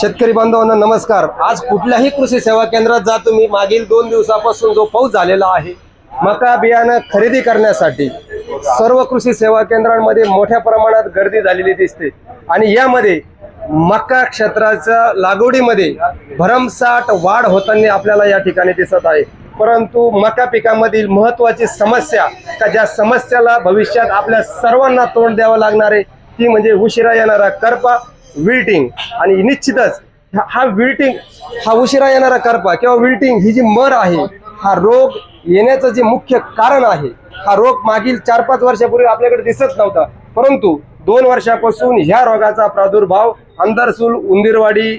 शेतकरी बांधवांना नमस्कार. आज कुठल्याही कृषी सेवा केंद्रात जा तुम्ही. मागील दोन दिवसापासून जो पाऊस झालेला आहे मका बियाणं खरेदी करण्यासाठी सर्व कृषी सेवा केंद्रांमध्ये मोठ्या प्रमाणात गर्दी झालेली दिसते. आणि यामध्ये मका क्षेत्राच्या लागवडीमध्ये भरमसाठ वाढ होताना आपल्याला या ठिकाणी दिसत आहे. परंतु मका पिकामधील महत्वाची समस्या का ज्या समस्याला भविष्यात आपल्या सर्वांना तोंड द्यावं लागणार आहे ती म्हणजे उशिरा येणारा करपा विल्टिंग आणि निश्चितच हा- हा विल्टिंग हा उशिरा येणारा करपा किंवा विल्टिंग ही जी मर आहे हा रोग येण्याचं जे मुख्य कारण आहे हा रोग मागील चार पाच वर्षापूर्वी आपल्याकडे दिसत नव्हता. परंतु दोन वर्षापासून ह्या रोगाचा प्रादुर्भाव अंदरसूल उंदीरवाडी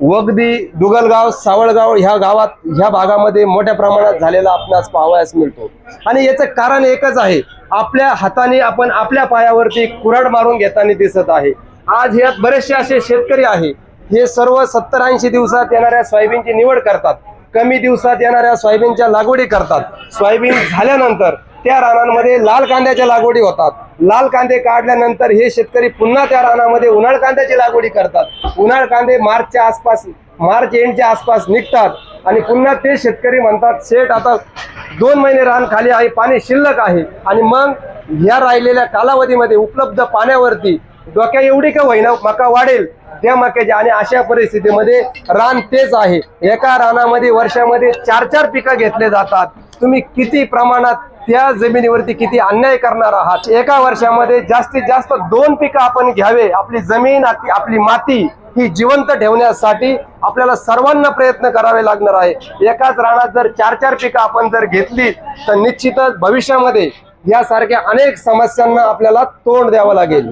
वगदी दुगलगाव सावळगाव ह्या गावात ह्या भागामध्ये मोठ्या प्रमाणात झालेला आपणास पाहावयास मिळतो. आणि याचं कारण एकच आहे आपल्या हाताने आपण आपल्या पायावरती कुऱ्हाड मारून घेताना दिसत आहे. आज यात बरेचसे असे शेतकरी आहे. हे सर्व सत्तर ऐंशी दिवसात येणाऱ्या सोयाबीनची निवड करतात. कमी दिवसात येणाऱ्या सोयाबीनच्या लागवडी करतात. सोयाबीन झाल्यानंतर त्या रानांमध्ये लाल कांद्याच्या लागवडी होतात. लाल कांदे काढल्यानंतर हे शेतकरी पुन्हा त्या रानामध्ये उन्हाळ कांद्याची लागवडी करतात. उन्हाळ कांदे मार्चच्या आसपास मार्च एंडच्या आसपास निघतात आणि पुन्हा ते शेतकरी म्हणतात शेठ आता दोन महिने रान खाली आहे पाणी शिल्लक आहे आणि मग या राहिलेल्या कालावधीमध्ये उपलब्ध पाण्यावरती डोक्या एवढी का होईना मका वाढेल त्या मक्याच्या आणि अशा परिस्थितीमध्ये रान तेच आहे. एका रानामध्ये वर्षामध्ये चार चार पिकं घेतले जातात. तुम्ही किती प्रमाणात त्या जमिनीवरती किती अन्याय करणार आहात? एका वर्षामध्ये जास्तीत जास्त दोन पिकं आपण घ्यावे. आपली जमीन आपली आपली माती ही जिवंत ठेवण्यासाठी आपल्याला सर्वांना प्रयत्न करावे लागणार आहे. एकाच रानात जर चार चार पिकं आपण जर घेतली तर निश्चितच भविष्यामध्ये यासारख्या अनेक समस्यांना आपल्याला तोंड द्यावं लागेल.